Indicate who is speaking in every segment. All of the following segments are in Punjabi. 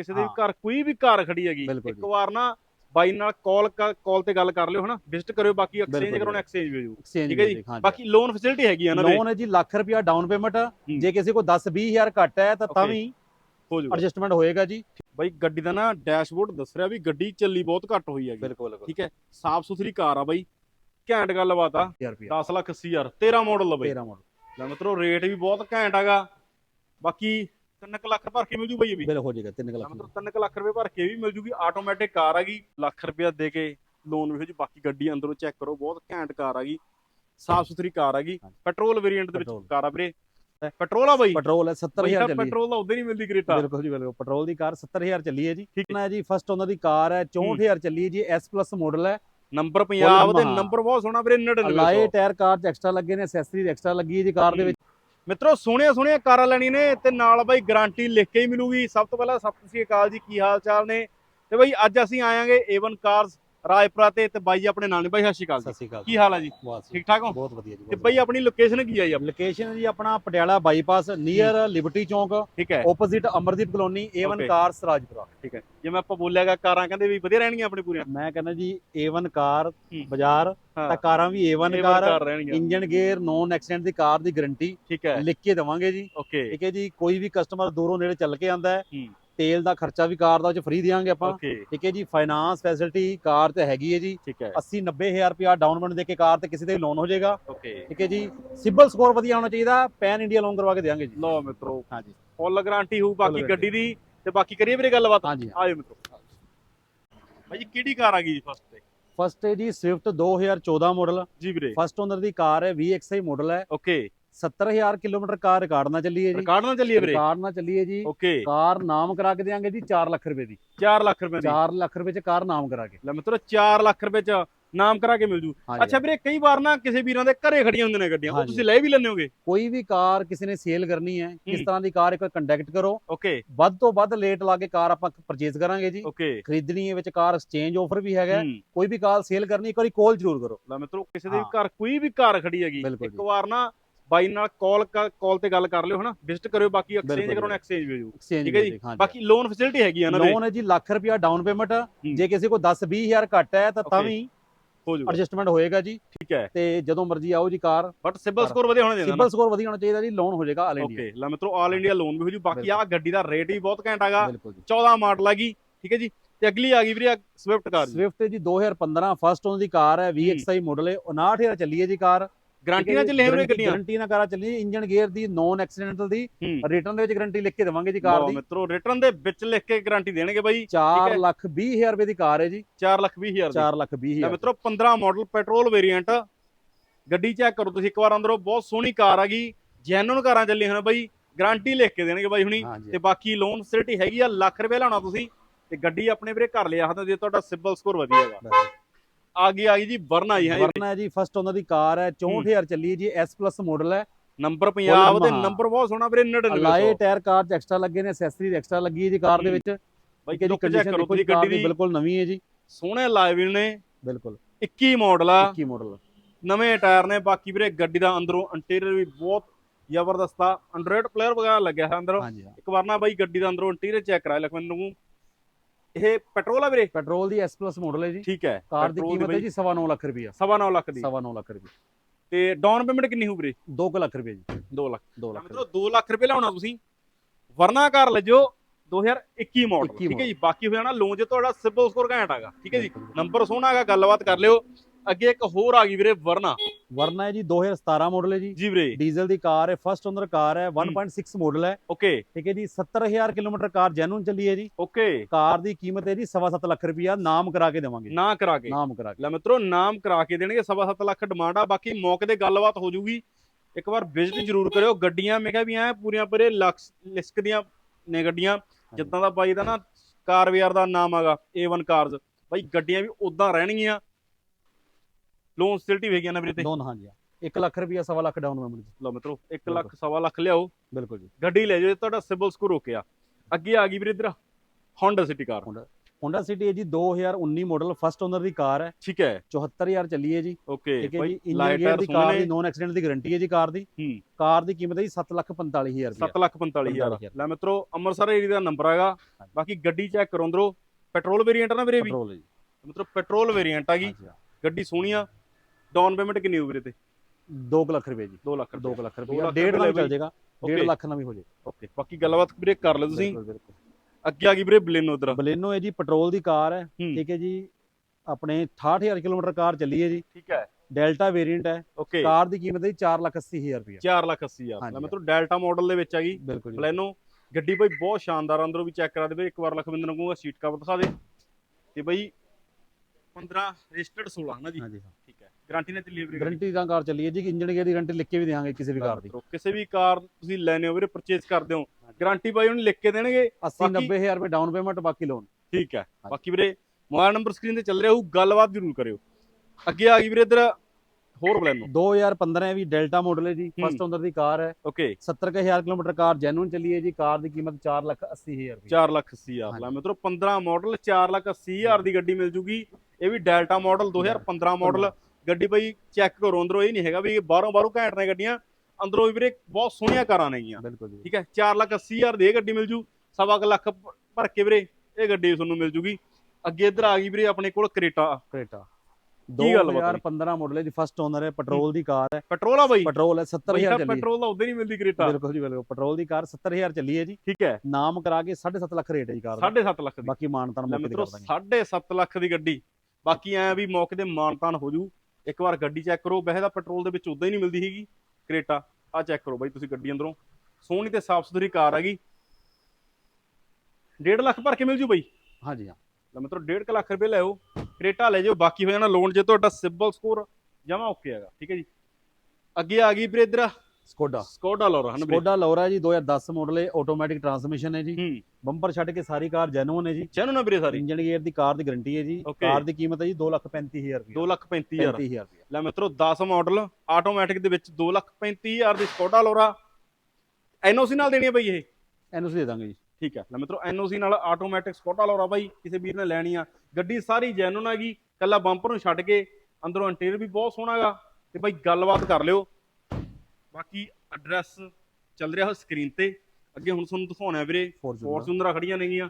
Speaker 1: ਕਿਸੇ ਦੇ ਵੀ। ਘਰ ਕੋਈ ਵੀ ਕਾਰ ਖੜੀ ਹੈਗੀ
Speaker 2: ਬਿਲਕੁਲ
Speaker 1: ਇੱਕ
Speaker 2: ਜੀ।
Speaker 1: ਵਾਰ ਨਾ ਬਾਈ ਨਾਲ ਕਾਲ ਕਾਲ ਤੇ ਗੱਲ ਕਰ ਲਿਓ ਹਨਾ ਵਿਜ਼ਿਟ ਕਰਿਓ ਬਾਕੀ ਐਕਸਚੇਂਜ
Speaker 2: ਬਿਲਕੁਲ
Speaker 1: ਕਰਾਉਣਾ। ਐਕਸਚੇਂਜ ਵੀ ਹੋ ਜਾਊ
Speaker 2: ਐਕਸਚੇਂਜ
Speaker 1: ਠੀਕ ਹੈ ਜੀ? ਬਾਕੀ ਲੋਨ ਫੈਸਿਲਿਟੀ ਹੈਗੀ ਆ
Speaker 2: ਲੋਨ ਹੈ ਜੀ ਲੱਖ ਰੁਪਿਆ ਡਾਊਨ ਪੇਮੈਂਟ ਜੇ ਕਿਸੇ ਕੋ 10 20000 ਘੱਟ ਹੈ ਤਾਂ ਤਾਂ
Speaker 1: Okay.
Speaker 2: ਵੀ
Speaker 1: ਹੋ ਜਾਊਗਾ
Speaker 2: ਐਡਜਸਟਮੈਂਟ ਹੋਏਗਾ ਜੀ।
Speaker 1: ਬਾਈ ਗੱਡੀ ਦਾ ਨਾ ਡੈਸ਼ਬੋਰਡ ਦੱਸ ਰਿਹਾ ਵੀ ਗੱਡੀ ਚੱਲੀ ਬਹੁਤ ਘੱਟ ਹੋਈ ਹੈਗੀ।
Speaker 2: ਬਿਲਕੁਲ
Speaker 1: ਠੀਕ ਹੈ? ਸਾਫ਼ ਸੁਥਰੀ ਕਾਰ ਆ ਬਾਈ। ਘੈਂਟ ਗੱਲਬਾਤ ਆ।
Speaker 2: 1000 ਰੁਪਿਆ
Speaker 1: 10 ਲੱਖ 80 ਹਜ਼ਾਰ। 13 ਮਾਡਲ ਆ ਬਾਈ।
Speaker 2: 13 ਮਾਡਲ
Speaker 1: ਲੈ ਮਤਲਬ ਰੇਟ ਵੀ ਬਹੁਤ ਘੈਂਟ ਹੈਗਾ। ਬਾਕੀ 3 ਲੱਖ ਭਰ ਕੇ ਮਿਲ ਜੂ ਬਾਈ ਇਹ ਵੀ।
Speaker 2: ਬਿਲ ਹੋ ਜਾਏਗਾ 3
Speaker 1: ਲੈ
Speaker 2: ਲੱਖ
Speaker 1: ਮਤਲਬ 3 ਲੱਖ ਰੁਪਏ ਭਰ ਕੇ ਵੀ ਮਿਲ ਜੂਗੀ ਆਟੋਮੈਟਿਕ ਕਾਰ ਹੈਗੀ ਲੱਖ ਰੁਪਇਆ ਦੇ ਕੇ ਲੋਨ ਵੀ ਹੋ ਜੀ ਬਾਕੀ ਗੱਡੀ ਅੰਦਰੋਂ ਚੈੱਕ ਕਰੋ ਬਹੁਤ ਘੈਂਟ ਕਾਰ ਹੈਗੀ ਸਾਫ਼ ਸੁਥਰੀ ਕਾਰ ਹੈਗੀ
Speaker 2: ਹਾਂਜੀ।
Speaker 1: ਪੈਟਰੋਲ ਵੇਰੀਐਂਟ ਦੇ ਵਿੱਚ। ਕਾਰ ਆ ਵੀਰੇ। ਪੈਟਰੋਲ ਆ ਬਾਈ?
Speaker 2: ਪੈਟਰੋਲ ਹੈ 70000 ਚੱਲੀ ਹੈ।
Speaker 1: ਪੈਟਰੋਲ ਤਾਂ ਉਦੋਂ ਨਹੀਂ ਮਿਲਦੀ ਕਰੇਟਾ।
Speaker 2: ਬਿਲਕੁਲ ਜੀ ਬਿਲਕੁਲ। ਪੈਟਰੋਲ ਦੀ ਕਾਰ 70000 ਚੱਲੀ ਹੈ ਜੀ।
Speaker 1: ਠੀਕ।
Speaker 2: ਹੈ ਜੀ? ਫਸਟ ਉਹਨਾਂ ਦੀ ਕਾਰ ਹੈ 64000 ਚੱਲੀ ਹੈ ਜੀ S ਪਲੱਸ ਮਾਡਲ ਹੈ।
Speaker 1: ਨੰਬਰ ਪੰਜਾਬ ਦੇ। ਨੰਬਰ ਬਹੁਤ ਸੋਹਣਾ ਵੀਰੇ 99
Speaker 2: ਅਲਾਏ ਟਾਇਰ ਕਾਰ ਚ ਐਕਸਟਰਾ ਲੱਗੇ ਨੇ ਐਕਸੈਸਰੀ ਐਕਸਟਰਾ ਲੱਗੀ ਹੈ ਜੀ ਕਾਰ ਦੇ ਵਿੱਚ।
Speaker 1: ਮਿੱਤਰੋ ਸੋਹਣੀਆਂ ਸੋਹਣੀਆਂ ਕਾਰਾਂ ਲੈਣੀਆਂ ਨੇ ਤੇ ਨਾਲ ਬਾਈ ਗਾਰੰਟੀ ਲਿਖ ਕੇ ਹੀ ਮਿਲੂਗੀ। ਸਭ ਤੋਂ ਪਹਿਲਾਂ ਸਤਿ ਸ੍ਰੀ ਅਕਾਲ ਜੀ, ਕੀ ਹਾਲ ਚਾਲ ਨੇ? ਤੇ ਬਾਈ, ਅੱਜ ਅਸੀਂ ਆਇਆਂਗੇ A1 ਕਾਰਸ ਰਾਜਪੁਰਾ ਤੇ ਤੇ ਬਾਈ ਆਪਣੇ ਨਾਲ ਨੇ। ਬਾਈ ਸਤਿ ਸ਼੍ਰੀ ਅਕਾਲ
Speaker 2: ਸਤਿ
Speaker 1: ਜੀ
Speaker 2: ਸ਼੍ਰੀ ਅਕਾਲ
Speaker 1: ਕੀ ਹਾਲ ਆ ਜੀ? ਠੀਕ ਠਾਕ ਹੋ?
Speaker 2: ਬਹੁਤ ਵਧੀਆ ਜੀ
Speaker 1: ਤੇ ਬਾਈ ਆਪਣੀ ਲੋਕੇਸ਼ਨ ਕੀ ਆ ਜੀ?
Speaker 2: ਲੋਕੇਸ਼ਨ ਜੀ ਆਪਣਾ ਪਟਿਆਲਾ ਬਾਈਪਾਸ ਨੀਅਰ ਲਿਬਰਟੀ ਚੌਂਕ।
Speaker 1: ਠੀਕ ਹੈ।
Speaker 2: Opposite Amardeep colony A1
Speaker 1: Okay.
Speaker 2: Cars Rajpura
Speaker 1: ਠੀਕ ਹੈ। ਜਿਵੇਂ ਆਪਾਂ ਬੋਲਿਆਗਾ ਕਾਰਾਂ ਕਹਿੰਦੇ ਵੀ ਵਧੀਆ ਰਹਿਣਗੀਆਂ ਆਪਣੇ ਪੂਰੀਆਂ?
Speaker 2: ਮੈਂ ਕਹਿੰਦਾ ਜੀ A1 ਕਾਰ
Speaker 1: ਹੂੰ।
Speaker 2: ਬਾਜ਼ਾਰ
Speaker 1: ਹਾਂ।
Speaker 2: ਤਾਂ ਕਾਰਾਂ ਵੀ A1
Speaker 1: A1
Speaker 2: car engine gear non accident ਦੀ ਕਾਰ ਦੀ ਗਾਰੰਟੀ
Speaker 1: ਠੀਕ ਹੈ।
Speaker 2: ਲਿਖ ਕੇ ਦਵਾਂਗੇ ਜੀ। ਠੀਕ ਹੈ ਜੀ ਕੋਈ ਵੀ ਕਸਟਮਰ ਦੂਰੋਂ ਨੇੜੇ ਚੱਲ ਕੇ ਆਂਦਾ ਹੈ।
Speaker 1: ਹੂੰ।
Speaker 2: ਤੇਲ ਦਾ ਖਰਚਾ ਵੀ ਕਾਰ ਦਾ ਉਹ ਚ ਫ੍ਰੀ ਦੇਵਾਂਗੇ ਆਪਾਂ।
Speaker 1: ਓਕੇ
Speaker 2: ਠੀਕ ਹੈ ਜੀ ਫਾਈਨਾਂਸ ਫੈਸਿਲਿਟੀ ਕਾਰ ਤੇ ਹੈਗੀ ਹੈ ਜੀ।
Speaker 1: ਠੀਕ ਹੈ।
Speaker 2: 80 90000 ਰੁਪਿਆ ਡਾਊਨ ਪੇਮੈਂਟ ਦੇ ਕੇ ਕਾਰ ਤੇ ਕਿਸੇ ਤੇ ਲੋਨ ਹੋ ਜਾਏਗਾ।
Speaker 1: ਓਕੇ
Speaker 2: ਠੀਕ ਹੈ ਜੀ ਸਿਬਲ ਸਕੋਰ ਵਧੀਆ ਹੋਣਾ ਚਾਹੀਦਾ ਪੈਨ ਇੰਡੀਆ ਲੋਨ ਕਰਵਾ ਕੇ ਦੇਵਾਂਗੇ ਜੀ।
Speaker 1: ਲਓ ਮਿੱਤਰੋ
Speaker 2: ਹਾਂਜੀ
Speaker 1: ਫੁੱਲ ਗਾਰੰਟੀ ਹੋਊ ਬਾਕੀ ਗੱਡੀ ਦੀ। ਤੇ ਬਾਕੀ ਕਰੀਏ ਵੀਰੇ ਗੱਲਬਾਤ?
Speaker 2: ਹਾਂਜੀ
Speaker 1: ਆਜੋ ਮਿੱਤਰੋ। ਭਾਈ ਕਿਹੜੀ ਕਾਰ ਆ ਗਈ ਜੀ ਫਸਟ ਤੇ?
Speaker 2: ਫਸਟ ਹੈ ਜੀ ਸਵਿਫਟ 2014 ਮਾਡਲ
Speaker 1: ਜੀ ਵੀਰੇ।
Speaker 2: ਫਸਟ ਓਨਰ ਦੀ ਕਾਰ ਹੈ VXI ਮਾਡਲ ਹੈ।
Speaker 1: ਓਕੇ
Speaker 2: 70000 ਕਿਲੋਮੀਟਰ ਕਾਰ ਰਿਕਾਰਡ ਨਾਲ ਚੱਲੀ ਹੈ ਜੀ।
Speaker 1: ਰਿਕਾਰਡ ਨਾਲ ਚੱਲੀਏ ਵੀਰੇ?
Speaker 2: ਰਿਕਾਰਡ ਨਾਲ ਚੱਲੀ ਹੈ ਜੀ।
Speaker 1: ਓਕੇ।
Speaker 2: ਕਾਰ ਨਾਮ ਕਰਾ ਕੇ ਦੇਵਾਂਗੇ ਜੀ 4 ਲੱਖ ਰੁਪਏ ਦੀ।
Speaker 1: 4 ਲੱਖ ਰੁਪਏ ਦੀ।
Speaker 2: 4 ਲੱਖ ਰੁਪਏ ਚ ਕਾਰ ਨਾਮ ਕਰਾ ਕੇ।
Speaker 1: ਲੈ ਮਿੱਤਰੋ 4 ਲੱਖ ਰੁਪਏ ਚ ਨਾਮ ਕਰਾ ਕੇ ਮਿਲ ਜੂ। ਅੱਛਾ ਵੀਰੇ ਕਈ ਵਾਰ ਨਾ ਕਿਸੇ ਵੀਰਾਂ ਦੇ ਘਰੇ ਖੜੀਆਂ ਹੁੰਦੀਆਂ ਨੇ ਗੱਡੀਆਂ। ਉਹ। ਤੁਸੀਂ ਲੈ ਵੀ ਲੈਣੇ ਹੋਗੇ?
Speaker 2: ਕੋਈ ਵੀ ਕਾਰ ਕਿਸੇ ਨੇ ਸੇਲ ਕਰਨੀ ਹੈ ਕਿਸ। ਤਰ੍ਹਾਂ ਦੀ ਕਾਰ ਇੱਕ ਵਾਰ ਕੰਟੈਕਟ ਕਰੋ।
Speaker 1: ਓਕੇ।
Speaker 2: ਵੱਧ ਤੋਂ ਵੱਧ ਲੇਟ ਲਾ ਕੇ ਕਾਰ ਆਪਾਂ ਪਰਚੇਜ਼ ਕਰਾਂਗੇ ਜੀ।
Speaker 1: ਓਕੇ।
Speaker 2: ਖਰੀਦਣੀ ਹੈ ਵਿੱਚ ਕਾਰ ਐਕਸਚੇਂਜ ਆਫਰ ਵੀ ਹੈਗਾ। ਕੋਈ ਵੀ ਕਾਰ ਸੇਲ ਕਰਨੀ ਇੱਕ ਵਾਰੀ ਕਾਲ ਜ਼ਰੂਰ ਕਰੋ।
Speaker 1: ਲੈ ਮਿੱਤਰੋ ਕਿਸੇ ਦੇ ਵੀ। ਘਰ ਕੋਈ ਵੀ ਕਾਰ ਖੜੀ ਹੈਗੀ ਇੱਕ। ਵਾਰ ਨਾ ਬਾਈ ਨਾਲ ਕਾਲ ਕਾਲ ਤੇ ਗੱਲ ਕਰ ਲਿਓ ਹਨਾ ਵਿਜ਼ਿਟ ਕਰਿਓ ਬਾਕੀ ਐਕਸਚੇਂਜ ਕਰਾਉਣਾ। ਐਕਸਚੇਂਜ ਵੀ ਹੋ ਠੀਕ ਹੈ ਜੀ? ਬਾਕੀ ਲੋਨ ਫੈਸਿਲਿਟੀ ਹੈਗੀ ਆ ਨਾ
Speaker 2: ਲੋਨ ਹੈ ਜੀ ਲੱਖ ਰੁਪਿਆ ਡਾਊਨ ਪੇਮੈਂਟ ਜੇ ਕਿਸੇ ਕੋ 10 20000 ਘੱਟ ਹੈ ਤਾਂ ਤਾਂ. ਵੀ
Speaker 1: ਹੋ ਜਾਊਗਾ
Speaker 2: ਐਡਜਸਟਮੈਂਟ ਹੋਏਗਾ ਜੀ।
Speaker 1: ਠੀਕ ਹੈ।
Speaker 2: ਤੇ ਜਦੋਂ ਮਰਜ਼ੀ ਆਓ ਜੀ ਕਾਰ।
Speaker 1: ਬਟ ਸਿਬਲ ਸਕੋਰ ਵਧੀਆ ਹੋਣਾ ਚਾਹੀਦਾ
Speaker 2: ਸਿਬਲ ਸਕੋਰ ਵਧੀਆ ਹੋਣਾ ਚਾਹੀਦਾ ਜੀ ਲੋਨ ਹੋ ਜਾਏਗਾ ਆਲ ਇੰਡੀਆ
Speaker 1: ਓਕੇ ਲੈ ਮਿੱਤਰੋ ਆਲ ਇੰਡੀਆ ਲੋਨ ਵੀ ਹੋ ਜੂ। ਬਾਕੀ। ਆ ਗੱਡੀ ਦਾ ਰੇਟ ਵੀ ਬਹੁਤ ਘੈਂਟ ਹੈਗਾ।
Speaker 2: ਬਿਲਕੁਲ ਜੀ।
Speaker 1: 14 ਮਾਡਲ ਹੈਗੀ ਠੀਕ ਹੈ ਜੀ? ਤੇ ਅਗਲੀ ਆ ਗਈ ਵੀਰੇ ਸਵਿਫਟ ਕਾਰ
Speaker 2: ਸਵਿਫਟ ਜੀ 2015 ਫਸਟ ਓਨ ਦੀ ਕਾਰ ਹੈ VXI ਮਾਡਲ ਹੈ 59000 ਚੱਲੀ ਹੈ ਜੀ ਕਾਰ।
Speaker 1: ਗਾਰੰਟੀ ਨਾਲ ਚੱਲੇ ਵੀਰੇ ਗੱਡੀਆਂ?
Speaker 2: ਗਾਰੰਟੀ ਨਾਲ ਕਾਰਾਂ ਚੱਲੀ ਇੰਜਨ ਗੇਅਰ ਦੀ ਨੋਨ ਐਕਸੀਡੈਂਟਲ ਦੀ ਰਿਟਰਨ ਦੇ ਵਿੱਚ ਗਾਰੰਟੀ ਲਿਖ ਕੇ ਦੇਵਾਂਗੇ ਜੀ ਕਾਰ ਦੀ।
Speaker 1: ਮਿੱਤਰੋ ਰਿਟਰਨ ਦੇ ਵਿੱਚ ਲਿਖ ਕੇ ਗਾਰੰਟੀ ਦੇਣਗੇ ਬਾਈ
Speaker 2: 4
Speaker 1: ਹੈ।
Speaker 2: ਲੱਖ 20000 ਰੁਪਏ ਦੀ ਕਾਰ ਹੈ ਜੀ।
Speaker 1: 4 ਲੱਖ 20 ਹਜ਼ਾਰ ਦੀ।
Speaker 2: 4 ਲੱਖ
Speaker 1: ਲੈ
Speaker 2: 20000
Speaker 1: ਮਿੱਤਰੋ 15 ਮਾਡਲ ਪੈਟਰੋਲ ਵੇਰੀਐਂਟ ਗੱਡੀ ਚੈੱਕ ਕਰੋ ਤੁਸੀਂ ਇੱਕ ਵਾਰ ਅੰਦਰੋਂ ਬਹੁਤ ਸੋਹਣੀ ਕਾਰ ਹੈਗੀ ਜੈਨੂਨ ਕਾਰਾਂ ਚੱਲੀਆਂ ਹਨ ਬਾਈ ਗਾਰੰਟੀ ਲਿਖ ਕੇ ਦੇਣਗੇ ਬਾਈ ਹੁਣੀ। ਤੇ ਬਾਕੀ ਲੋਨ ਫੈਸਿਲਿਟੀ ਹੈਗੀ ਆ ਲੱਖ ਰੁਪਏ ਲਾਉਣਾ ਤੁਸੀਂ। ਤੇ ਗੱਡੀ ਆਪਣੇ ਵੀਰੇ ਘਰ ਲਿਆ ਹੱਥ ਜੇ ਤੁਹਾਡਾ ਸਿਬਲ ਸਕੋਰ ਵਧੀਆ ਹੈਗਾ। ਆ ਗਈ ਆ ਗਈ ਜੀ ਵਰਨਾ ਹੀ ਹੈ
Speaker 2: ਵਰਨਾ ਜੀ ਫਸਟ ਉਹਨਾਂ ਦੀ ਕਾਰ ਹੈ 64000 ਚੱਲੀ ਹੈ ਜੀ S ਪਲੱਸ ਮਾਡਲ ਹੈ
Speaker 1: ਨੰਬਰ ਪੰਜਾਬ ਦੇ। ਨੰਬਰ ਬਹੁਤ ਸੋਹਣਾ ਵੀਰੇ 99
Speaker 2: ਅਲਾਏ ਟਾਇਰ ਕਾਰ ਚ ਐਕਸਟਰਾ ਲੱਗੇ ਨੇ ਐਕਸੈਸਰੀ ਐਕਸਟਰਾ ਲੱਗੀ ਹੈ ਜੀ ਕਾਰ ਦੇ। ਵਿੱਚ।
Speaker 1: ਬਾਈ
Speaker 2: ਜੀ
Speaker 1: ਚੈੱਕ
Speaker 2: ਕੰਡੀਸ਼ਨ ਦੇਖੋ ਜੀ ਕਾਰ
Speaker 1: ਗੱਡੀ
Speaker 2: ਦੀ ਬਿਲਕੁਲ ਨਵੀਂ ਹੈ ਜੀ।
Speaker 1: ਸੋਹਣੇ ਲਾਏ ਵੀ ਨੇ।
Speaker 2: ਬਿਲਕੁਲ।
Speaker 1: 21 ਮਾਡਲ ਆ।
Speaker 2: 21 ਮਾਡਲ
Speaker 1: ਨਵੇਂ ਟਾਇਰ ਨੇ ਬਾਕੀ ਵੀਰੇ ਗੱਡੀ ਦਾ ਅੰਦਰੋਂ ਇੰਟੀਰੀਅਰ ਵੀ ਬਹੁਤ ਜ਼ਬਰਦਸਤ ਆ। ਐਂਡਰੋਇਡ ਪਲੇਅਰ ਵਗੈਰਾ ਲੱਗਿਆ ਹੈ ਅੰਦਰ। ਇੱਕ ਵਾਰ ਨਾ ਬਾਈ ਗੱਡੀ ਦਾ ਅੰਦਰੋਂ ਇੰਟੀਰੀਅਰ ਚੈੱਕ ਕਰਾ ਲਖਵਿੰਦਰ ਨੂੰ। ਇਹ ਪੈਟਰੋਲ ਆ ਵੀਰੇ?
Speaker 2: ਪੈਟਰੋਲ ਦੀ S ਮਾਡਲ ਹੈ ਜੀ।
Speaker 1: ਠੀਕ ਹੈ।
Speaker 2: ਕਾਰ ਦੀ ਕੀਮਤ ਹੈ ਜੀ 9.5 ਲੱਖ ਰੁਪਇਆ
Speaker 1: ਸਵਾ ਨੌ ਲੱਖ ਦੀ।
Speaker 2: 9.5 ਲੱਖ ਰੁਪਏ
Speaker 1: ਤੇ ਡਾਊਨ ਪੇਮੈਂਟ ਕਿੰਨੀ ਹੋਊ ਵੀਰੇ?
Speaker 2: 2 ਲੱਖ ਰੁਪਏ ਜੀ।
Speaker 1: 2 ਲੱਖ।
Speaker 2: 2 ਲੱਖ
Speaker 1: ਮਿੱਤਰੋ 2 ਲੱਖ ਰੁਪਏ ਲਾਉਣਾ ਤੁਸੀਂ। ਵਰਨਾ ਕਾਰ ਲੱਜੋ 2021 ਮਾਡਲ
Speaker 2: 21
Speaker 1: ਠੀਕ ਹੈ ਜੀ। ਬਾਕੀ ਹੋ ਜਾਣਾ ਲੋਨ ਜੇ ਤੁਹਾਡਾ ਸਿਬਲ ਸਕੋਰ ਘੈਂਟ ਹੈਗਾ। ਠੀਕ ਹੈ ਜੀ। ਨੰਬਰ ਸੋਹਣਾ ਹੈਗਾ ਗੱਲਬਾਤ ਕਰ ਲਿਓ। ਅੱਗੇ ਇੱਕ ਹੋਰ ਆ ਗਈ ਵੀਰੇ ਵਰਨਾ।
Speaker 2: ਵਰਨਾ ਹੈ ਜੀ 2017 ਮਾਡਲ ਹੈ ਜੀ।
Speaker 1: ਜੀ ਵੀਰੇ।
Speaker 2: ਡੀਜ਼ਲ ਦੀ ਕਾਰ ਹੈ ਫਸਟ ਓਨਰ ਕਾਰ ਹੈ 1.6 ਮਾਡਲ ਹੈ।
Speaker 1: ਓਕੇ।
Speaker 2: ਠੀਕ ਹੈ ਜੀ 70000 ਕਿਲੋਮੀਟਰ ਕਾਰ ਜੈਨੂਨ ਚੱਲੀ ਹੈ ਜੀ।
Speaker 1: ਓਕੇ।
Speaker 2: ਕਾਰ ਦੀ ਕੀਮਤ ਹੈ ਜੀ 7.5 ਲੱਖ ਰੁਪਇਆ ਨਾਮ ਕਰਾ ਕੇ ਦੇਵਾਂਗੇ।
Speaker 1: ਨਾ ਕਰਾ ਕੇ।
Speaker 2: ਨਾਮ ਕਰਾ ਕੇ।
Speaker 1: ਲੈ ਮਿੱਤਰੋ ਨਾਮ ਕਰਾ ਕੇ ਦੇਣਗੇ ਸਵਾ ਸੱਤ ਲੱਖ ਡਿਮਾਂਡ ਆ। ਬਾਕੀ ਮੌਕੇ ਤੇ ਗੱਲਬਾਤ ਹੋ ਜੂਗੀ ਇੱਕ ਵਾਰ ਵਿਜ਼ਿਟ ਜ਼ਰੂਰ ਕਰਿਓ। ਗੱਡੀਆਂ ਮੈਂ ਕਿਹਾ ਵੀ ਐ ਪੂਰੀਆਂ ਪਰੇ ਲਕਸ ਲਿਸਕ ਦੀਆਂ ਨੇ ਗੱਡੀਆਂ। ਜਿੱਦਾਂ ਦਾ ਬਾਈ ਦਾ ਨਾ ਕਾਰ ਬਾਜ਼ਾਰ ਦਾ ਨਾਮ ਹੈਗਾ A1 ਕਾਰਜ਼ ਬਾਈ ਗੱਡੀਆਂ ਵੀ ਉਦਾਂ ਰਹਿਣਗੀਆਂ। ਲੋਨ ਫੈਸਿਲਿਟੀ ਹੈਗੀਆਂ ਨਾ ਵੀਰੇ ਤੇ?
Speaker 2: ਦੋਨ ਹਾਂਜੀ 1 ਲੱਖ ਰੁਪਇਆ ਸਵਾ ਲੱਖ ਡਾਊਨ ਪੇਮੈਂਟ ਜੀ
Speaker 1: ਲਓ ਮਿੱਤਰੋ 1 ਲੱਖ ਸਵਾ ਲੱਖ ਲਿਆਓ।
Speaker 2: ਬਿਲਕੁਲ ਜੀ।
Speaker 1: ਗੱਡੀ ਲੈ ਜਾਓ ਤੁਹਾਡਾ ਸਿਬਲ ਸਕੋਰ ਰੋਕਿਆ। ਅੱਗੇ ਆ ਗਈ ਵੀਰੇ ਇਧਰ Honda City ਕਾਰ।
Speaker 2: Honda City ਹੈ ਜੀ 2019 ਮਾਡਲ ਫਸਟ ਓਨਰ ਦੀ ਕਾਰ ਹੈ।
Speaker 1: ਠੀਕ ਹੈ।
Speaker 2: 74000 ਚੱਲੀ ਹੈ ਜੀ।
Speaker 1: ਓਕੇ
Speaker 2: ਠੀਕ ਹੈ ਜੀ ਇੰਜਨ
Speaker 1: ਲਾਈਟ
Speaker 2: ਗੇਅਰ
Speaker 1: ਟਾਇਰ
Speaker 2: ਦੀ ਕਾਰ ਦੀ ਨੋਨ ਐਕਸੀਡੈਂਟ ਦੀ ਗਾਰੰਟੀ ਹੈ ਜੀ ਕਾਰ ਦੀ। ਕਾਰ ਦੀ ਕੀਮਤ ਹੈ ਜੀ 745000 ਰੁਪਏ
Speaker 1: 7 ਲੱਖ 45000
Speaker 2: ਹਜ਼ਾਰ।
Speaker 1: ਲੈ ਮਿੱਤਰੋ ਅੰਮ੍ਰਿਤਸਰ ਏਰੀਆ ਦਾ ਨੰਬਰ ਹੈਗਾ। ਬਾਕੀ ਗੱਡੀ ਚੈੱਕ ਕਰੋ ਅੰਦਰੋਂ ਪੈਟਰੋਲ ਵੇਰੀਐਂਟ ਨਾ ਵੀਰੇ ਵੀ।
Speaker 2: ਪੈਟਰੋਲ ਜੀ।
Speaker 1: ਮਿੱਤਰੋ ਪੈਟਰੋਲ ਵੇਰੀਐਂਟ
Speaker 2: ਹਾਂ।
Speaker 1: ਗੱਡੀ ਸੋਹਣੀ ਆ। ਡਾਊਨ ਪੇਮੈਂਟ ਕਿੰਨੀ ਹੋ ਵੀਰੇ ਤੇ?
Speaker 2: ਦੋ ਕੁ ਲੱਖ ਰੁਪਏ ਜੀ।
Speaker 1: 2 ਲੱਖ
Speaker 2: 2 ਲੱਖ ਰੁਪਏ।
Speaker 1: ਲੱਖ
Speaker 2: ਡੇਢ
Speaker 1: ਰੁਪਏ
Speaker 2: ਲੱਖ ਚੱਲ। ਜਾਏਗਾ।
Speaker 1: Okay.
Speaker 2: 1.5 ਲੱਖ ਨਾਲ ਵੀ ਹੋ ਜਾਏ
Speaker 1: ਓਕੇ। ਬਾਕੀ ਗੱਲਬਾਤ ਵੀਰੇ ਕਰ ਲਓ ਤੁਸੀਂ। ਅੱਗੇ ਆ ਗਈ ਵੀਰੇ ਬਲੇਨੋ ਇਧਰ।
Speaker 2: ਬਲੇਨੋ ਹੈ ਜੀ ਪੈਟਰੋਲ ਦੀ ਕਾਰ ਹੈ। ਠੀਕ ਹੈ ਜੀ। ਆਪਣੇ 68000 ਕਿਲੋਮੀਟਰ ਕਾਰ ਚੱਲੀ ਹੈ ਜੀ।
Speaker 1: ਠੀਕ ਹੈ।
Speaker 2: ਡੈਲਟਾ ਵੇਰੀਐਂਟ ਹੈ। ਕਾਰ ਦੀ ਕੀਮਤ ਹੈ 480000 ਰੁਪਏ
Speaker 1: 4 ਲੱਖ 80 ਹਜ਼ਾਰ।
Speaker 2: ਹਾਂਜੀ।
Speaker 1: ਲੈ ਮਿੱਤਰੋ ਡੈਲਟਾ ਮਾਡਲ ਦੇ ਵਿੱਚ
Speaker 2: ਬਿਲਕੁਲ ਜੀ।
Speaker 1: ਬਲੈਨੋ ਗੱਡੀ ਬਈ ਬਹੁਤ ਸ਼ਾਨਦਾਰ ਆ, ਅੰਦਰੋਂ ਵੀ ਚੈੱਕ ਕਰਾ ਦੇ ਬਈ। ਇੱਕ ਵਾਰ ਲਖਵਿੰਦਰ ਨੂੰ ਕਹੂੰਗਾ ਸੀਟ ਕਵਰ ਦਿਖਾ ਦੇ। ਤੇ ਬਈ 15 ਰਜਿਸਟਰਡ 16 ਹਨਾ ਜੀ?
Speaker 2: ਹਾਂਜੀ ਹਾਂ।
Speaker 1: ਠੀਕ ਗਾਰੰਟੀ ਨਾਲ ਚੱਲੀ ਹੈ ਵੀਰੇ।
Speaker 2: ਗਾਰੰਟੀ ਦਾ ਕਾਰ ਚੱਲੀ ਹੈ ਜੀ ਇੰਜਨ ਗੇਅਰ ਦੀ ਗਾਰੰਟੀ ਲਿਖ ਕੇ ਵੀ ਦੇਵਾਂਗੇ ਕਿਸੇ ਵੀ ਕਾਰ ਦੀ।
Speaker 1: ਕਿਸੇ ਵੀ ਕਾਰ ਤੁਸੀਂ ਲੈਣੇ ਹੋ ਵੀਰੇ ਪਰਚੇਸ ਕਰਦੇ ਹੋ। ਗਾਰੰਟੀ ਬਾਈ ਉਹਨੂੰ ਲਿਖ ਕੇ ਦੇਣਗੇ।
Speaker 2: 80
Speaker 1: ਬਾਕੀ-
Speaker 2: 90000 ਰੁਪਏ ਡਾਊਨ ਪੇਮੈਂਟ ਬਾਕੀ ਲੋਨ
Speaker 1: ਠੀਕ ਹੈ। ਬਾਕੀ ਵੀਰੇ ਮੋਬਾਈਲ ਨੰਬਰ ਸਕਰੀਨ ਤੇ ਚੱਲ ਰਿਹਾ ਹੋਊ ਗੱਲਬਾਤ ਜ਼ਰੂਰ ਕਰਿਓ। ਅੱਗੇ ਆ ਗਈ ਵੀਰੇ ਇਧਰ ਹੋਰ ਬਲੈਨੋ
Speaker 2: 2015 ਹੈ ਵੀ ਡੈਲਟਾ ਮਾਡਲ ਹੈ ਜੀ ਫਸਟ ਓਨਰ ਦੀ ਕਾਰ ਹੈ।
Speaker 1: ਓਕੇ
Speaker 2: 70000 ਕਿਲੋਮੀਟਰ ਕਾਰ ਜੈਨੂਨ ਚੱਲੀ ਹੈ ਜੀ ਕਾਰ ਦੀ ਕੀਮਤ 4 ਲੱਖ 80000 ਰੁਪਏ
Speaker 1: 4 ਲੱਖ 80 ਹਜ਼ਾਰ। ਲੈ ਮਿੱਤਰੋ 15 ਮਾਡਲ 4 ਲੱਖ 80 ਹਜ਼ਾਰ ਦੀ ਗੱਡੀ ਮਿਲ ਜੂਗੀ। ਇਹ ਵੀ ਡੈਲਟਾ ਮਾਡਲ 2015 ਮਾਡਲ ਗੱਡੀ ਬਈ ਚੈੱਕ ਕਰੋ ਅੰਦਰੋਂ ਇਹ ਨਹੀਂ ਹੈਗਾ ਵੀ ਬਾਹਰੋਂ ਬਾਹਰੋਂ ਘੈਂਟ ਨੇ ਗੱਡੀਆਂ। ਅੰਦਰੋਂ ਵੀ ਵੀਰੇ ਬਹੁਤ ਸੋਹਣੀਆਂ ਕਾਰਾਂ ਨੇਗੀਆਂ
Speaker 2: ਬਿਲਕੁਲ
Speaker 1: ਠੀਕ ਹੈ 4 ਲੱਖ 80 ਹਜ਼ਾਰ ਦੀ ਇਹ ਗੱਡੀ ਮਿਲ ਜੂ ਸਵਾ ਲੱਖ ਭਰ ਕੇ ਵੀਰੇ ਇਹ ਗੱਡੀ ਤੁਹਾਨੂੰ ਮਿਲ ਜੂਗੀ। ਅੱਗੇ ਇੱਧਰ ਆ ਗਈ ਵੀਰੇ ਆਪਣੇ ਕੋਲ ਕਰੇਟਾ।
Speaker 2: ਕ੍ਰੇਟਾ।
Speaker 1: ਕੀ ਗੱਲ ਬਾਤ ਹੋਈ?
Speaker 2: 2015 ਮਾਡਲ ਜੀ ਫਸਟ ਓਨਰ ਹੈ ਪੈਟਰੋਲ ਦੀ ਕਾਰ ਹੈ।
Speaker 1: ਪੈਟਰੋਲ ਆ ਬਾਈ।
Speaker 2: ਪੈਟਰੋਲ ਹੈ 70000 ਚੱਲੀ ਹੈ।
Speaker 1: ਪੈਟਰੋਲ ਤਾਂ ਉਦੋਂ ਨਹੀਂ ਮਿਲਦੀ ਕਰੇਟਾ।
Speaker 2: ਬਿਲਕੁਲ ਜੀ ਬਿਲਕੁਲ। ਪੈਟਰੋਲ ਦੀ ਕਾਰ 70000 ਚੱਲੀ ਹੈ ਜੀ।
Speaker 1: ਠੀਕ ਹੈ।
Speaker 2: ਨਾਮ ਕਰਾ ਕੇ 7.5 ਲੱਖ ਰੇਟ ਹੈ ਜੀ ਕਾਰ ਦਾ।
Speaker 1: 7.5 ਲੱਖ ਦੀ।
Speaker 2: ਬਾਕੀ ਮਾਨਤਾਨ ਮੌਕੇ ਤੇ ਕਰ ਦਾਂਗੇ।
Speaker 1: 7.5 ਲੱਖ ਦੀ ਗੱਡੀ। ਬਾਕੀ ਐ ਵੀ ਮੌਕੇ ਤੇ ਮਾਨਤਾਨ ਹੋ ਜੂ। ਇੱਕ ਵਾਰ ਗੱਡੀ ਚੈੱਕ ਕਰੋ ਵੈਸੇ ਤਾਂ ਪੈਟਰੋਲ ਦੇ ਵਿੱਚ ਉਦਾਂ ਹੀ ਨਹੀਂ ਮਿਲਦੀ ਹੈਗੀ ਕਰੇਟਾ। ਆ ਚੈੱਕ ਕਰੋ ਬਾਈ ਤੁਸੀਂ ਗੱਡੀ ਅੰਦਰੋਂ। ਸੋਹਣੀ ਤੇ ਸਾਫ਼ ਸੁਥਰੀ ਕਾਰ ਹੈਗੀ 1.5 ਲੱਖ ਭਰ ਕੇ ਮਿਲ ਜੂ ਬਾਈ?
Speaker 2: ਹਾਂਜੀ ਹਾਂ।
Speaker 1: ਲੈ ਮਿੱਤਰੋ 1.5 ਲੱਖ ਰੁਪਏ ਲੈਓ ਕਰੇਟਾ ਲੈ ਜਾਓ ਬਾਕੀ ਹੋ ਜਾਣਾ ਲੋਨ ਜੇ ਤੁਹਾਡਾ ਸਿਬਲ ਸਕੋਰ ਜਮਾ ਓਕੇ ਹੈਗਾ ਠੀਕ ਹੈ ਜੀ। ਅੱਗੇ ਆ ਗਈ ਵੀਰੇ ਇਧਰ।
Speaker 2: ਸਕੋਡਾ।
Speaker 1: ਸਕੋਡਾ ਲੋਰਾ ਹਨ ਵੀਰੇ
Speaker 2: ਸਕੋਡਾ ਲੋਰਾ ਜੀ 2010 ਮਾਡਲ ਹੈ ਆਟੋਮੈਟਿਕ ਟਰਾਂਸਮਿਸ਼ਨ ਹੈ ਜੀ।
Speaker 1: ਹੂੰ।
Speaker 2: ਬੰਪਰ ਛੱਡ ਕੇ ਸਾਰੀ ਕਾਰ ਜੈਨੂਨ ਹੈ ਜੀ।
Speaker 1: ਚੈਨੋ ਨਾ ਵੀਰੇ ਸਾਰੀ?
Speaker 2: ਇੰਜਨ ਗੇਅਰ ਦੀ ਕਾਰ ਦੀ ਗਾਰੰਟੀ ਹੈ ਜੀ।
Speaker 1: Okay.
Speaker 2: ਕਾਰ ਦੀ ਕੀਮਤ ਹੈ ਜੀ 235000 ਰੁਪਏ
Speaker 1: 2 ਲੱਖ 35000
Speaker 2: 35000 ਰੁਪਏ
Speaker 1: ਲੈ ਮਿੱਤਰੋ 10 ਮਾਡਲ ਆਟੋਮੈਟਿਕ ਦੇ ਵਿੱਚ 2 ਲੱਖ 35000 ਦੀ ਸਕੋਡਾ ਲੋਰਾ ਐਨਓਸੀ ਨਾਲ ਦੇਣੀ ਹੈ ਬਈ ਇਹ?
Speaker 2: ਐਨਓਸੀ ਦੇ ਦਾਂਗੇ ਜੀ।
Speaker 1: ਠੀਕ ਹੈ। ਲੈ ਮਿੱਤਰੋ ਐਨਓਸੀ ਨਾਲ ਆਟੋਮੈਟਿਕ ਸਕੋਡਾ ਲੋਰਾ ਬਾਈ। ਕਿਸੇ ਵੀਰ ਨੇ ਲੈਣੀ ਆ। ਗੱਡੀ ਸਾਰੀ ਜੈਨੂਨ ਹੈਗੀ। ਕੱਲਾ ਬੰਪਰ ਨੂੰ ਛੱਡ ਕੇ ਅੰਦਰੋਂ ਇੰਟੀਰੀਅਰ ਵੀ ਬਹੁਤ ਸੋਹਣਾ ਹੈਗਾ। ਤੇ ਬਾਈ ਗੱਲਬਾਤ ਕਰ ਲਿਓ। ਬਾਕੀ ਐਡਰੈਸ ਚੱਲ ਰਿਹਾ ਹੋ ਸਕਰੀਨ ਤੇ। ਅੱਗੇ ਹੁਣ ਤੁਹਾਨੂੰ ਦਿਖਾਉਣਾ ਵੀਰੇ
Speaker 2: ਫੋਰਚੂਨਰ
Speaker 1: ਖੜੀਆਂ ਨੇਗੀਆਂ।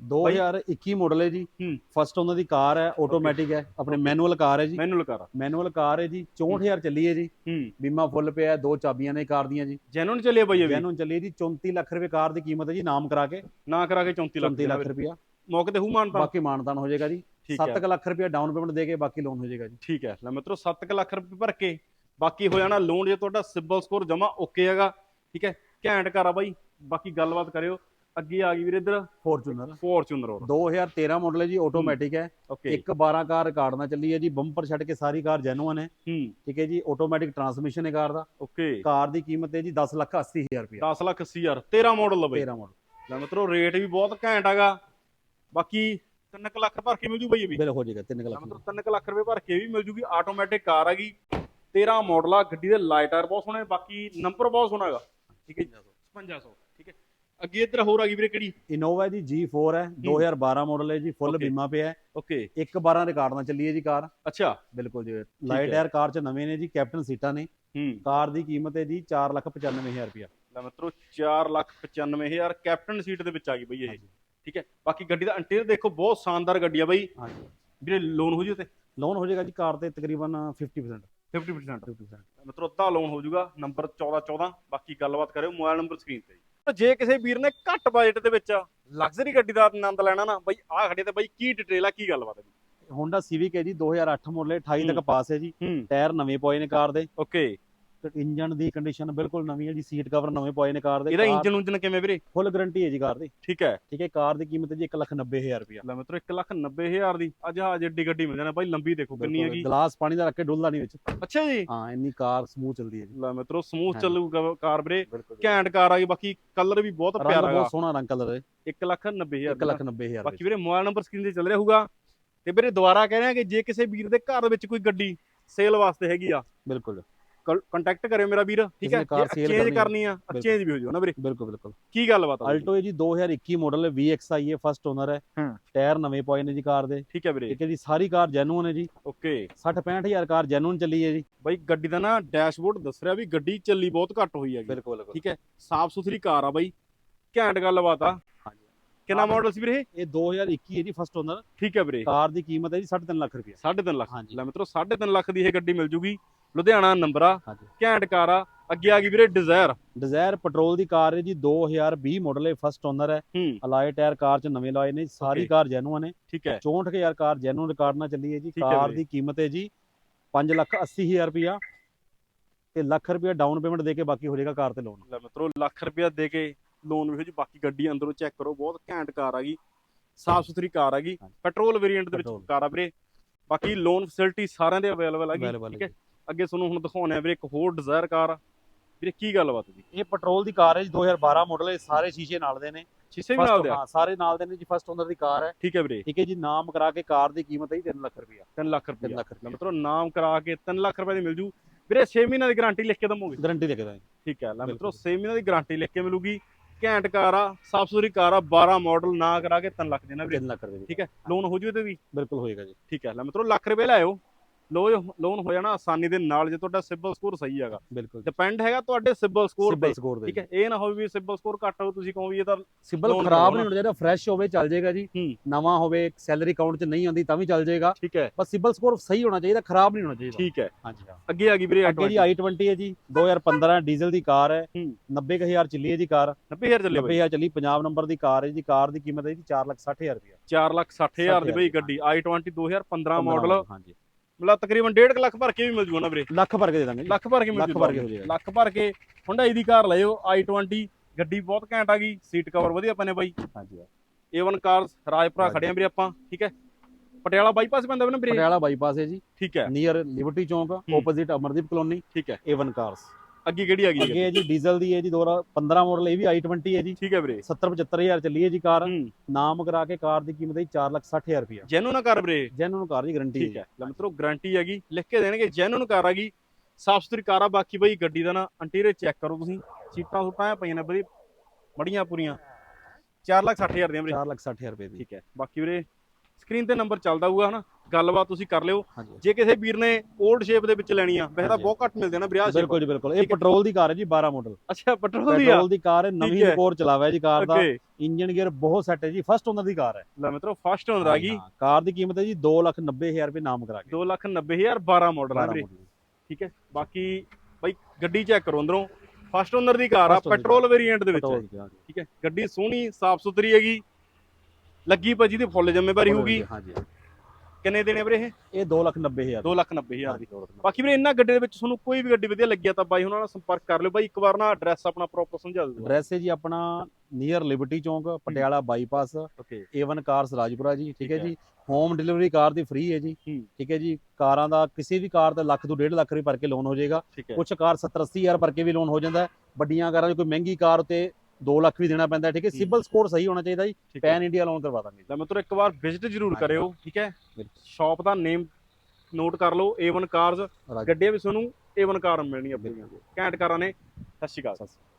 Speaker 2: 2021 ਮਾਡਲ ਹੈ ਜੀ। ਫਸਟ ਉਹਨਾਂ ਦੀ ਕਾਰ ਹੈ ਆਟੋਮੈਟਿਕ ਹੈ ਆਪਣੇ ਮੈਨੂਅਲ ਕਾਰ ਹੈ ਜੀ।
Speaker 1: ਮੈਨੂਅਲ ਕਾਰ
Speaker 2: ਮੈਨੂਅਲ ਕਾਰ ਹੈ ਜੀ 64000 ਚੱਲੀ ਹੈ ਜੀ। ਬੀਮਾ ਫੁੱਲ ਪਿਆ ਦੋ ਚਾਬੀਆਂ ਨੇ ਕਾਰ ਦੀਆਂ ਜੀ।
Speaker 1: ਜੈਨੂਨ ਚੱਲਿਆ ਬਾਈ
Speaker 2: ਜੈਨੂਨ ਚੱਲੀ ਜੀ 34 ਲੱਖ ਰੁਪਏ ਕਾਰ ਦੀ ਕੀਮਤ ਹੈ ਜੀ ਨਾਮ ਕਰਾ ਕੇ।
Speaker 1: ਨਾ ਕਰਾ ਕੇ 34 ਲੱਖ
Speaker 2: 34 ਲੱਖ ਰੁਪਇਆ
Speaker 1: ਮੌਕੇ ਤੇ ਹੂ ਮਾਨਤਾ
Speaker 2: ਬਾਕੀ ਮਾਨਤਾਨ ਹੋ ਜਾਏਗਾ ਜੀ।
Speaker 1: ਠੀਕ ਹੈ।
Speaker 2: 7 ਲੱਖ ਰੁਪਇਆ ਡਾਊਨ ਪੇਮੈਂਟ ਦੇ ਕੇ ਬਾਕੀ ਲੋਨ ਹੋ ਜਾਏਗਾ ਜੀ।
Speaker 1: ਠੀਕ ਹੈ। ਲੈ ਮਿੱਤਰੋ 7 ਲੱਖ ਰੁਪਏ ਭਰ ਕੇ ਬਾਕੀ ਹੋ ਜਾਣਾ ਲੋਨ ਜੇ ਤੁਹਾਡਾ ਸਿਬਲ ਸਕੋਰ ਜਮਾ ਓਕੇ ਹੈਗਾ ਠੀਕ ਹੈ ਘੈਂਟ ਕਰ ਆ ਬਾਈ ਬਾਕੀ ਗੱਲਬਾਤ ਕਰਿਓ। ਅੱਗੇ ਆ ਗਈ ਵੀਰੇ ਇੱਧਰ।
Speaker 2: ਫੋਰਚੂਨਰ
Speaker 1: ਫੋਰਚੂਨਰ ਹੋਰ।
Speaker 2: 2013 ਮਾਡਲ ਹੈ ਜੀ ਆਟੋਮੈਟਿਕ ਹੈ।
Speaker 1: ਓਕੇ
Speaker 2: 112 ਕਾਰ ਰਿਕਾਰਡ ਨਾਲ ਚੱਲੀ ਹੈ ਜੀ ਬੰਪਰ ਛੱਡ ਕੇ ਸਾਰੀ ਕਾਰ ਜੈਨੂਅਨ ਹੈ।
Speaker 1: ਹੂੰ।
Speaker 2: ਠੀਕ ਹੈ ਜੀ ਆਟੋਮੈਟਿਕ ਟਰਾਂਸਮਿਸ਼ਨ ਹੈ ਕਾਰ ਦਾ।
Speaker 1: ਓਕੇ
Speaker 2: ਕਾਰ ਦੀ ਕੀਮਤ ਹੈ ਜੀ 10 ਲੱਖ 80 ਹਜ਼ਾਰ ਰੁਪਏ
Speaker 1: 10 ਲੱਖ 80 ਹਜ਼ਾਰ। 13 ਮਾਡਲ ਬਾਈ।
Speaker 2: 13 ਮਾਡਲ
Speaker 1: ਲੈ ਮਿੱਤਰੋ ਰੇਟ ਵੀ ਬਹੁਤ ਘੈਂਟ ਹੈਗਾ। ਬਾਕੀ 3 ਲੱਖ ਭਰ ਕੇ ਮਿਲ ਜੂ ਬਾਈ ਇਹ ਵੀ।
Speaker 2: ਬਿਲ ਹੋ ਜਾਏਗਾ 3
Speaker 1: ਲੈ
Speaker 2: ਲੱਖ
Speaker 1: ਮਿੱਤਰੋ 3 ਲੱਖ ਰੁਪਏ ਭਰ ਕੇ ਵੀ ਮਿਲ ਜੂਗੀ। ਆਟੋਮੈਟਿਕ ਕਾਰ ਹੈਗੀ। 13 ਮਾਡਲ ਆ ਗੱਡੀ ਦੇ ਲਾਈਟ ਟਾਇਰ ਬਹੁਤ ਸੋਹਣੇ ਬਾਕੀ ਨੰਬਰ ਬਹੁਤ ਸੋਹਣਾ ਹੈਗਾ। ਠੀਕ ਹੈ 5500 ਠੀਕ ਹੈ। ਅੱਗੇ ਇੱਧਰ ਹੋਰ ਆ ਗਈ ਵੀਰੇ ਕਿਹੜੀ?
Speaker 2: ਇਨੋਵਾ ਜੀ G4 ਹੈ 2012 ਮਾਡਲ ਹੈ ਜੀ ਫੁੱਲ. ਬੀਮਾ ਪਿਆ ਹੈ।
Speaker 1: ਓਕੇ
Speaker 2: 112 ਰਿਕਾਰਡ ਨਾਲ ਚੱਲੀ ਹੈ ਜੀ ਕਾਰ।
Speaker 1: ਅੱਛਾ।
Speaker 2: ਬਿਲਕੁਲ ਜੀ ਲਾਈਟ
Speaker 1: ਹੈ।
Speaker 2: 에ਅਰ ਕਾਰ ਚ ਨਵੇਂ ਨੇ ਜੀ ਕੈਪਟਨ ਸੀਟਾਂ ਨੇ।
Speaker 1: ਹੂੰ।
Speaker 2: ਕਾਰ ਦੀ ਕੀਮਤ ਹੈ ਜੀ 495000 ਰੁਪਏ
Speaker 1: ਲੈ ਮਿੱਤਰੋ 495000 ਕੈਪਟਨ ਸੀਟ ਦੇ ਵਿੱਚ ਆ ਗਈ ਬਈ ਇਹ। ਠੀਕ ਹੈ? ਬਾਕੀ ਗੱਡੀ ਦਾ ਇੰਟੀਰੀਅਰ ਦੇਖੋ ਬਹੁਤ ਸ਼ਾਨਦਾਰ ਗੱਡੀ ਆ ਬਈ।
Speaker 2: ਹਾਂਜੀ।
Speaker 1: ਵੀਰੇ ਲੋਨ ਹੋ ਜੂ ਤੇ?
Speaker 2: ਲੋਨ ਹੋ ਜਾਏਗਾ ਜੀ ਕਾਰ ਤੇ ਤਕਰੀਬਨ 50%
Speaker 1: 50%
Speaker 2: 50%
Speaker 1: ਮਿੱਤਰੋ ਅੱਧਾ ਲੋਨ ਹੋ ਜਾਊਗਾ ਨੰਬਰ 1414 ਬਾਕੀ ਗੱਲਬਾਤ ਕਰਿਓ ਮੋਬਾਈਲ ਨੰਬਰ ਸਕਰੀਨ ਤੇ ਜੀ। ਜੇ ਕਿਸੇ ਵੀਰ ਨੇ ਘੱਟ ਬਜਟ ਦੇ ਵਿੱਚ ਲਗਜ਼ਰੀ ਗੱਡੀ ਦਾ ਆਨੰਦ ਲੈਣਾ ਨਾ ਬਈ ਆਹ ਖੜੇ ਤੇ ਬਈ ਕੀ ਡਿਟੇਲ ਆ ਕੀ ਗੱਲਬਾਤ ਹੈ ਜੀ?
Speaker 2: ਹੋਂਡਾ ਸਿਵਿਕ ਹੈ ਜੀ 2008 ਮਾਡਲ ਹੈ 28 ਤੱਕ। ਪਾਸ ਹੈ ਜੀ। ਟਾਇਰ ਨਵੇਂ ਪਏ ਨੇ ਕਾਰ ਦੇ।
Speaker 1: ਓਕੇ
Speaker 2: ਤੇ ਇੰਜਨ ਦੀ ਕੰਡੀਸ਼ਨ ਬਿਲਕੁਲ ਨਵੀਂ ਹੈ ਜੀ ਸੀਟ ਕਵਰ ਨਵੇਂ ਪਏ ਨੇ ਕਾਰ ਦੇ
Speaker 1: ਇਹਦਾ ਇੰਜਨ ਉਂਜਨ ਕਿਵੇਂ ਵੀਰੇ?
Speaker 2: ਫੁੱਲ ਗਾਰੰਟੀ ਹੈ ਜੀ ਕਾਰ ਦੀ।
Speaker 1: ਠੀਕ ਹੈ।
Speaker 2: ਠੀਕ ਹੈ ਕਾਰ ਦੀ ਕੀਮਤ ਹੈ ਜੀ 190000 ਰੁਪਏ
Speaker 1: ਲੈ ਮਿੱਤਰੋ 190000 ਦੀ। ਅੱਜ ਜਹਾਜ਼ ਏਡੀ ਗੱਡੀ ਮਿਲ ਜਾਣਾ ਬਾਈ ਲੰਬੀ ਦੇਖੋ ਕਿੰਨੀ ਹੈਗੀ।
Speaker 2: ਗਲਾਸ ਪਾਣੀ ਦਾ ਰੱਖ ਕੇ ਡੁੱਲਦਾ ਨਹੀਂ ਵਿੱਚ।
Speaker 1: ਅੱਛਾ ਜੀ।
Speaker 2: ਹਾਂ ਇੰਨੀ ਕਾਰ ਸਮੂਥ ਚੱਲਦੀ ਹੈ ਜੀ।
Speaker 1: ਲੈ ਮਿੱਤਰੋ ਸਮੂਥ
Speaker 2: ਹਾਂਜੀ।
Speaker 1: ਚੱਲੂਗਾ ਕਾਰ ਵੀਰੇ। ਘੈਂਟ ਕਾਰ ਆ ਗਈ ਬਾਕੀ ਕਲਰ ਵੀ ਬਹੁਤ ਪਿਆਰਾ
Speaker 2: ਬਹੁਤ ਸੋਹਣਾ ਰੰਗ ਕਲਰ ਹੈ।
Speaker 1: 190000
Speaker 2: 190000
Speaker 1: ਬਾਕੀ ਵੀਰੇ ਮੋਬਾਈਲ ਨੰਬਰ ਸਕਰੀਨ ਤੇ ਚੱਲ ਰਿਹਾ ਹੋਊਗਾ। ਤੇ ਵੀਰੇ ਦੁਬਾਰਾ ਕਹਿ ਰਿਹਾ ਕਿ ਜੇ ਕਿਸੇ ਵੀਰ ਦੇ ਘਰ ਵਿੱਚ ਕੋਈ ਗੱਡੀ ਸੇਲ ਵਾਸਤੇ ਹੈਗੀ ਆ
Speaker 2: ਬਿਲਕੁਲ।
Speaker 1: ਕੰਟੈਕਟ ਕਰਿਓ ਮੇਰਾ ਵੀਰ ਠੀਕ ਹੈ? ਜੇ ਐਕਸਚੇਂਜ
Speaker 2: ਕਰਨੀ
Speaker 1: ਆ ਐਕਸਚੇਂਜ ਵੀ ਹੋ ਜਾਊ ਨਾ ਵੀਰੇ।
Speaker 2: ਬਿਲਕੁਲ ਬਿਲਕੁਲ।
Speaker 1: ਕੀ ਗੱਲਬਾਤ ਆ?
Speaker 2: ਆਲਟੋ ਹੈ ਜੀ 2021 ਮਾਡਲ ਹੈ VXI ਹੈ ਫਸਟ ਓਨਰ ਹੈ। ਟਾਇਰ ਨਵੇਂ ਪਾਏ ਨੇ ਜੀ ਕਾਰ ਦੇ।
Speaker 1: ਠੀਕ ਹੈ ਵੀਰੇ।
Speaker 2: ਠੀਕ ਹੈ ਜੀ ਸਾਰੀ ਕਾਰ ਜੈਨੂਨ ਹੈ ਜੀ।
Speaker 1: ਓਕੇ।
Speaker 2: 60 65000 ਕਾਰ ਜੈਨੂਨ ਚੱਲੀ ਹੈ ਜੀ।
Speaker 1: ਬਾਈ ਗੱਡੀ ਦਾ ਨਾ ਡੈਸ਼ਬੋਰਡ ਦੱਸ ਰਿਹਾ ਵੀ ਗੱਡੀ ਚੱਲੀ ਬਹੁਤ ਘੱਟ ਹੋਈ ਹੈਗੀ।
Speaker 2: ਬਿਲਕੁਲ
Speaker 1: ਠੀਕ ਹੈ? ਸਾਫ਼ ਸੁਥਰੀ ਕਾਰ ਆ ਬਾਈ। ਘੈਂਟ ਗੱਲਬਾਤ ਆ। ਕਿੰਨਾ ਮਾਡਲ ਸੀ ਵੀਰੇ ਇਹ?
Speaker 2: ਇਹ 2021 ਹੈ ਜੀ ਫਸਟ ਓਨਰ
Speaker 1: ਠੀਕ ਹੈ ਵੀਰੇ।
Speaker 2: ਕਾਰ ਦੀ ਕੀਮਤ ਹੈ ਜੀ 3.5 ਲੱਖ ਰੁਪਏ
Speaker 1: 3.5 ਲੱਖ।
Speaker 2: ਹਾਂਜੀ।
Speaker 1: ਲੈ ਮਿੱਤਰੋ 3.5 ਲੱਖ ਦੀ ਇਹ ਗੱਡੀ ਮਿਲ ਜੂਗੀ। ਲੁਧਿਆਣਾ ਨੰਬਰ
Speaker 2: ਹਾਂਜੀ।
Speaker 1: ਘੈਂਟ ਕਾਰ ਆ ਅੱਗੇ ਆ ਗਈ ਵੀਰੇ ਡਿਜ਼ਾਇਰ
Speaker 2: ਡਿਜ਼ਾਇਰ ਪੈਟਰੋਲ ਦੀ ਕਾਰ ਹੈ ਜੀ 2020 ਮਾਡਲ ਹੈ ਫਸਟ ਓਨਰ ਹੈ।
Speaker 1: ਹੂੰ।
Speaker 2: ਅਲਾਈ ਟਾਇਰ ਕਾਰ ਚ ਨਵੇਂ ਲਾਏ ਨੇ ਸਾਰੀ
Speaker 1: Okay.
Speaker 2: ਕਾਰ ਜੈਨੂਨ ਹੈ
Speaker 1: ਠੀਕ ਹੈ।
Speaker 2: 64000 ਕਾਰ ਜੈਨੂਨ ਰਿਕਾਰਡ ਨਾਲ ਚੱਲੀ ਹੈ ਜੀ
Speaker 1: ਠੀਕ ਹੈ
Speaker 2: ਕਾਰ
Speaker 1: ਵੀਰੇ।
Speaker 2: ਦੀ ਕੀਮਤ ਹੈ ਜੀ 5 ਲੱਖ 80000 ਰੁਪਇਆ ਤੇ ਲੱਖ ਰੁਪਇਆ ਡਾਊਨ ਪੇਮੈਂਟ ਦੇ ਕੇ ਬਾਕੀ ਹੋ ਜਾਏਗਾ ਕਾਰ ਤੇ ਲੋਨ
Speaker 1: ਲੈ ਮਿੱਤਰੋ ਲੱਖ ਰੁਪਇਆ ਦੇ ਕੇ ਲੋਨ ਵੀ ਹੋ ਜੀ ਬਾਕੀ ਗੱਡੀ ਅੰਦਰੋਂ ਚੈੱਕ ਕਰੋ ਬਹੁਤ ਘੈਂਟ ਕਾਰ ਆ ਗਈ ਸਾਫ਼ ਸੁਥਰੀ ਕਾਰ ਆ ਗਈ।
Speaker 2: ਹਾਂਜੀ।
Speaker 1: ਪੈਟਰੋਲ ਵੇਰੀਐਂਟ ਦੇ ਵਿੱਚ। ਕਾਰ ਆ ਵੀਰੇ। ਬਾਕੀ ਲੋਨ ਫੈਸਿਲਿਟੀ ਸਾਰਿਆਂ ਦੇ ਅਵੇਲੇਬਲ ਆ ਗਈ ਠੀਕ
Speaker 2: ਹੈ।
Speaker 1: ਹੈ ਅੱਗੇ ਤੁਹਾਨੂੰ ਹੁਣ ਦਿਖਾਉਣੇ ਆ ਵੀਰੇ ਇੱਕ ਹੋਰ ਡਿਜ਼ਾਇਰ ਕਾਰ। ਵੀਰੇ ਕੀ ਗੱਲਬਾਤ ਜੀ?
Speaker 2: ਇਹ ਪੈਟਰੋਲ ਦੀ ਕਾਰ ਹੈ ਜੀ 2012 ਮਾਡਲ ਹੈ ਸਾਰੇ ਸ਼ੀਸ਼ੇ ਨਾਲ ਦੇ ਨੇ।
Speaker 1: ਸ਼ੀਸ਼ੇ ਵੀ ਨਾਲ ਦੇ
Speaker 2: ਹਾਂ ਸਾਰੇ ਨਾਲ ਦੇ ਨੇ ਜੀ ਫਸਟ ਓਨਰ ਦੀ ਕਾਰ ਹੈ।
Speaker 1: ਠੀਕ ਹੈ ਵੀਰੇ।
Speaker 2: ਠੀਕ ਹੈ ਜੀ ਨਾਮ ਕਰਾ ਕੇ ਕਾਰ ਦੀ ਕੀਮਤ ਹੈ ਜੀ 3 ਲੱਖ ਰੁਪਇਆ।
Speaker 1: 3 ਲੱਖ ਰੁਪਇਆ।
Speaker 2: 3 ਲੱਖ ਰੁਪਇਆ।
Speaker 1: ਮਿੱਤਰੋ ਨਾਮ ਕਰਾ ਕੇ 3 ਲੱਖ ਰੁਪਏ ਦੀ ਮਿਲ ਜੂ। ਵੀਰੇ 6 ਮਹੀਨਿਆਂ ਦੀ ਗਾਰੰਟੀ ਲਿਖ ਕੇ ਦਮੋਗੇ?
Speaker 2: ਗਾਰੰਟੀ ਕੇ ਦਾਂਗੇ।
Speaker 1: ਠੀਕ ਹੈ ਲੈ ਮਿੱਤਰੋ
Speaker 2: ਬਿਲਕੁਲ।
Speaker 1: 6 ਮਹੀਨਿਆਂ ਦੀ ਗਾਰੰਟੀ ਲਿਖ ਕੇ ਮਿਲੂਗੀ। ਘੈਂਟ ਕਾਰ ਆ ਸਾਫ਼ ਸੁਥਰੀ ਕਾਰ ਆ 12 ਮਾਡਲ ਨਾ ਕਰਾ ਕੇ 3 ਲੱਖ ਦੇਣਾ ਵੀਰੇ।
Speaker 2: 3 ਲੱਖ ਰੁਪਏ
Speaker 1: ਠੀਕ ਹੈ ਲੋਨ ਹੋ ਜੂ ਇਹਦੇ ਵੀ?
Speaker 2: ਬਿਲਕੁਲ ਹੋਏਗਾ ਜੀ।
Speaker 1: ਠੀਕ ਹੈ ਲੈ ਮਿੱਤਰੋ ਲੱਖ ਰੁਪਏ ਲਾਇਓ ਲੋਨ ਹੋ ਜਾਣਾ ਆਸਾਨੀ ਦੇ ਨਾਲ ਜੇ ਤੁਹਾਡਾ ਸਿਬਲ ਸਕੋਰ ਸਹੀ ਹੈਗਾ।
Speaker 2: ਬਿਲਕੁਲ
Speaker 1: ਡਿਪੈਂਡ ਹੈਗਾ ਤੁਹਾਡੇ ਸਿਬਲ ਸਕੋਰ ਤੇ।
Speaker 2: ਦੇ
Speaker 1: ਠੀਕ ਹੈ ਇਹ ਨਾ ਹੋਵੇ ਵੀ ਸਿਬਲ ਸਕੋਰ ਘੱਟ ਹੋ ਤੁਸੀਂ ਕਹੋ ਵੀ ਇਹ ਤਾਂ
Speaker 2: ਸਿਬਲ ਖਰਾਬ। ਨਹੀਂ ਹੋਣਾ ਚਾਹੀਦਾ ਫਰੈਸ਼ ਹੋਵੇ ਚੱਲ ਜਾਏਗਾ ਜੀ। ਨਵਾਂ ਹੋਵੇ ਸੈਲਰੀ ਅਕਾਊਂਟ 'ਚ ਨਹੀਂ ਆਉਂਦੀ ਤਾਂ ਵੀ ਚੱਲ ਜਾਏਗਾ।
Speaker 1: ਠੀਕ ਹੈ।
Speaker 2: ਬਸ ਸਿਬਲ ਸਕੋਰ ਸਹੀ ਹੋਣਾ ਚਾਹੀਦਾ ਖਰਾਬ ਨਹੀਂ ਹੋਣਾ ਚਾਹੀਦਾ।
Speaker 1: ਠੀਕ ਹੈ।
Speaker 2: ਹਾਂਜੀ
Speaker 1: ਅੱਗੇ ਆ ਗਈ ਵੀਰੇ
Speaker 2: ਅੱਗੇ ਜੀ i20 ਹੈ ਜੀ 2015 ਡੀਜ਼ਲ ਦੀ ਕਾਰ ਹੈ।
Speaker 1: ਹੂੰ।
Speaker 2: 90000 ਚੱਲੀ ਹੈ ਜੀ ਕਾਰ।
Speaker 1: 90000 ਚੱਲੇ ਬਾਈ।
Speaker 2: 90000 ਚੱਲੀ ਪੰਜਾਬ ਨੰਬਰ ਦੀ ਕਾਰ ਹੈ ਜੀ ਕਾਰ ਦੀ ਕੀਮਤ ਹੈ ਜੀ 460000 ਰੁਪਏ
Speaker 1: 4 ਲੱਖ 60000 ਦੀ ਬਈ ਗੱਡੀ i20 2015 ਮਾਡਲ
Speaker 2: ਹਾਂਜੀ।
Speaker 1: ਮਤਲਬ ਤਕਰੀਬਨ 1.5 ਲੱਖ ਭਰ ਕੇ ਵੀ ਮਿਲ ਜੂਗਾ ਨਾ ਵੀਰੇ।
Speaker 2: ਲੱਖ ਭਰ ਕੇ ਦੇ ਦਾਂਗੇ।
Speaker 1: ਲੱਖ ਭਰ ਕੇ ਮਿਲ
Speaker 2: ਲੱਖ
Speaker 1: ਜੂਗਾ
Speaker 2: ਭਰ ਕੇ ਹੋ ਜਾਏਗਾ
Speaker 1: ਲੱਖ ਭਰ ਕੇ ਹੁੰਡਾਈ ਦੀ ਕਾਰ ਲਿਓ i20 ਗੱਡੀ ਬਹੁਤ ਘੈਂਟ ਆ ਗਈ ਸੀਟ ਕਵਰ ਵਧੀਆ ਪਨੇ ਬਾਈ।
Speaker 2: ਹਾਂਜੀ ਹਾਂ।
Speaker 1: A1 cars Rajpura. ਖੜੇ ਆ ਵੀਰੇ ਆਪਾਂ ਠੀਕ ਹੈ? ਪਟਿਆਲਾ ਬਾਈਪਾਸ ਪੈਂਦਾ ਵੇ ਨਾ ਵੀਰੇ?
Speaker 2: ਪਟਿਆਲਾ ਬਾਈਪਾਸ ਹੈ ਜੀ।
Speaker 1: ਠੀਕ ਹੈ।
Speaker 2: ਨੀਅਰ ਲਿਬਰਟੀ ਚੌਂਕ ਆਪੋਜ਼ਿਟ ਅਮਰਦੀਪ ਕਲੋਨੀ
Speaker 1: ਠੀਕ ਹੈ।
Speaker 2: A1 ਕਾਰਸ
Speaker 1: ਅੱਗੇ ਕਿਹੜੀ ਆ ਗਈ
Speaker 2: ਅੱਗੇ ਹੈ ਜੀ ਡੀਜ਼ਲ ਦੀ ਹੈ ਜੀ 2015 ਮਾਡਲ ਇਹ ਵੀ i20 ਹੈ ਜੀ।
Speaker 1: ਠੀਕ ਹੈ ਵੀਰੇ।
Speaker 2: 70 75000 ਚੱਲੀ ਹੈ ਜੀ ਕਾਰ। ਨਾਮ ਕਰਾ ਕੇ ਕਾਰ ਦੀ ਕੀਮਤ ਹੈ 4,60,000 ਰੁਪਏ
Speaker 1: ਜੈਨੂਨ ਕਰ ਵੀਰੇ।
Speaker 2: ਜੈਨੂਨ ਕਾਰ ਦੀ ਗਾਰੰਟੀ
Speaker 1: ਠੀਕ ਹੈ ਲੈ ਮਿੱਤਰੋ ਗਾਰੰਟੀ ਹੈਗੀ। ਲਿਖ ਕੇ ਦੇਣਗੇ ਜੈਨੂਨ ਕਾਰ ਹੈਗੀ। ਸਾਫ਼ ਸੁਥਰੀ ਕਾਰ ਆ ਬਾਕੀ ਬਈ ਗੱਡੀ ਦਾ ਨਾ ਇੰਟੀਰੀਅਰ ਚੈੱਕ ਕਰੋ ਤੁਸੀਂ। ਸੀਟਾਂ ਸੁਟਾਂ ਪਈਆਂ ਨੇ ਬੜੀ ਬੜੀਆਂ ਪੂਰੀਆਂ। 460000 ਦੀਆਂ ਵੀਰੇ।
Speaker 2: 4,60,000 ਰੁਪਏ ਦੀ।
Speaker 1: ਠੀਕ ਹੈ। ਬਾਕੀ ਵੀਰੇ ਸਕਰੀਨ ਤੇ ਨੰਬਰ ਚੱਲਦਾ ਹੋਊਗਾ ਹਨਾ? ਗੱਲਬਾਤ ਤੁਸੀਂ ਕਰ ਲਿਓ।
Speaker 2: ਹਾਂਜੀ।
Speaker 1: ਜੇ ਕਿਸੇ ਵੀਰ ਨੇ 올ਡ ਸ਼ੇਪ ਦੇ ਵਿੱਚ ਲੈਣੀ ਆ ਵੈਸੇ ਤਾਂ
Speaker 2: ਹਾਂਜੀ।
Speaker 1: ਬਹੁਤ ਘੱਟ ਮਿਲਦੇ ਆ ਨਾ ਵਿਆਹ ਸ਼ੇਪ
Speaker 2: ਬਿਲਕੁਲ ਜੀ ਬਿਲਕੁਲ। ਇਹ
Speaker 1: ਠੀਕ ਹੈ।
Speaker 2: ਪੈਟਰੋਲ ਦੀ ਕਾਰ ਹੈ ਜੀ 12 ਮਾਡਲ
Speaker 1: ਅੱਛਾ ਪੈਟਰੋਲ ਦੀ ਆ?
Speaker 2: ਪੈਟਰੋਲ ਦੀ ਕਾਰ ਹੈ ਨਵੀਂ
Speaker 1: ਹੈ।
Speaker 2: ਚਲਾਵਾ ਹੈ ਜੀ ਕਾਰ ਦਾ।
Speaker 1: ਓਕੇ
Speaker 2: ਇੰਜਨ ਗੇਅਰ ਬਹੁਤ ਸੈੱਟ ਹੈ ਜੀ ਫਸਟ ਓਨਰ ਦੀ ਕਾਰ ਹੈ।
Speaker 1: ਲੈ ਮਿੱਤਰੋ ਫਸਟ ਓਨਰ ਆ ਗਈ।
Speaker 2: ਹਾਂ, ਕਾਰ ਦੀ ਕੀਮਤ ਹੈ ਜੀ 2,90,000 ਰੁਪਏ ਨਾਮ ਕਰਾ ਕੇ।
Speaker 1: 290000 12 ਮਾਡਲ ਆ
Speaker 2: 12
Speaker 1: ਵੀਰੇ।
Speaker 2: model।
Speaker 1: ਠੀਕ ਹੈ। ਬਾਕੀ ਬਾਈ ਗੱਡੀ ਚੈੱਕ ਕਰੋ ਅੰਦਰੋਂ। ਫਸਟ ਓਨਰ ਦੀ ਕਾਰ ਆ
Speaker 2: First owner ਦੀ
Speaker 1: ਪੈਟਰੋਲ ਵੇਰੀਐਂਟ ਦੇ ਵਿੱਚ
Speaker 2: ਪੈਟਰੋਲ
Speaker 1: ਹੈ।
Speaker 2: ਦੀ ਕਾਰ ਜੀ।
Speaker 1: ਠੀਕ ਹੈ। ਗੱਡੀ ਸੋਹਣੀ ਸਾਫ਼ ਸੁਥਰੀ ਹੈਗੀ। ਲੱਗੀ ਭਾਜੀ ਦੀ ਫੁੱਲ ਜ਼ਿੰਮੇਵਾਰੀ ਹੋਊਗੀ।
Speaker 2: ਹਾਂਜੀ।
Speaker 1: ਕਿੰਨੇ ਦੇਣੇ ਵੀਰੇ ਇਹ?
Speaker 2: ਇਹ 2,90,000
Speaker 1: 290000 ਦੀ
Speaker 2: ਦੀ।
Speaker 1: ਬਾਕੀ ਵੀਰੇ ਇਹਨਾਂ ਗੱਡੀ ਦੇ ਵਿੱਚ ਤੁਹਾਨੂੰ ਕੋਈ ਵੀ ਗੱਡੀ ਵਧੀਆ ਲੱਗਿਆ ਤਾਂ ਬਾਈ ਉਹਨਾਂ ਨਾਲ ਸੰਪਰਕ ਕਰ ਲਿਓ। ਬਾਈ ਇੱਕ ਵਾਰ ਨਾ ਐਡਰੈਸ ਆਪਣਾ ਪ੍ਰੋਪਰ ਸਮਝਾ ਦਿਓ।
Speaker 2: ਐਡਰੈਸ ਹੈ ਜੀ ਆਪਣਾ ਨੀਅਰ ਲਿਬਰਟੀ ਚੌਂਕ Patiala bypass
Speaker 1: okay
Speaker 2: A1 cars Rajpura ਜੀ ਠੀਕ ਹੈ। ਜੀ। ਹੋਮ ਡਿਲੀਵਰੀ ਕਾਰ ਦੀ ਫ੍ਰੀ ਹੈ ਜੀ। ਠੀਕ ਹੈ ਜੀ। ਕਾਰਾਂ ਦਾ ਕਿਸੇ ਵੀ ਕਾਰ ਤੇ ਲੱਖ ਤੋਂ 1.5 ਲੱਖ ਰੁਪਏ ਭਰ ਕੇ ਲੋਨ ਹੋ ਜਾਏਗਾ। ਕੁਝ ਕਾਰ 70 80000 ਭਰ ਕੇ ਵੀ ਲੋਨ ਹੋ ਜਾਂਦਾ ਵੱਡੀਆਂ ਕਾਰਾਂ 'ਚ ਕੋਈ ਮਹਿੰਗੀ ਕਾਰ ਉਤੇ 2 ਲੱਖ ਵੀ ਦੇਣਾ ਪੈਂਦਾ ਠੀਕ ਹੈ। ਸਿਬਲ ਸਕੋਰ ਸਹੀ ਹੋਣਾ ਚਾਹੀਦਾ ਜੀ।
Speaker 1: ਠੀਕ ਹੈ।
Speaker 2: ਪੈਨ ਇੰਡੀਆ ਲੋਨ ਕਰਵਾ ਦਾਂਗੇ
Speaker 1: ਲੈ ਮਿੱਤਰੋ ਇੱਕ ਵਾਰ ਵਿਜ਼ਿਟ ਜ਼ਰੂਰ। ਕਰਿਓ ਠੀਕ ਹੈ?
Speaker 2: ਬਿਲਕੁਲ।
Speaker 1: ਸ਼ਾਪ ਦਾ ਨੇਮ ਨੋਟ ਕਰ ਲਓ A1 ਕਾਰਸ
Speaker 2: ਰਾਜ-
Speaker 1: ਗੱਡੀਆਂ ਵੀ ਤੁਹਾਨੂੰ A1 ਕਾਰ ਮਿਲਣੀ ਆਪਣੀਆਂ। ਘੈਂਟ ਕਾਰਾਂ ਨੇ। ਸਤਿ ਸ਼੍ਰੀ ਅਕਾਲ।
Speaker 2: ਸਤਿ ਸ਼੍ਰੀ ਅਕਾਲ।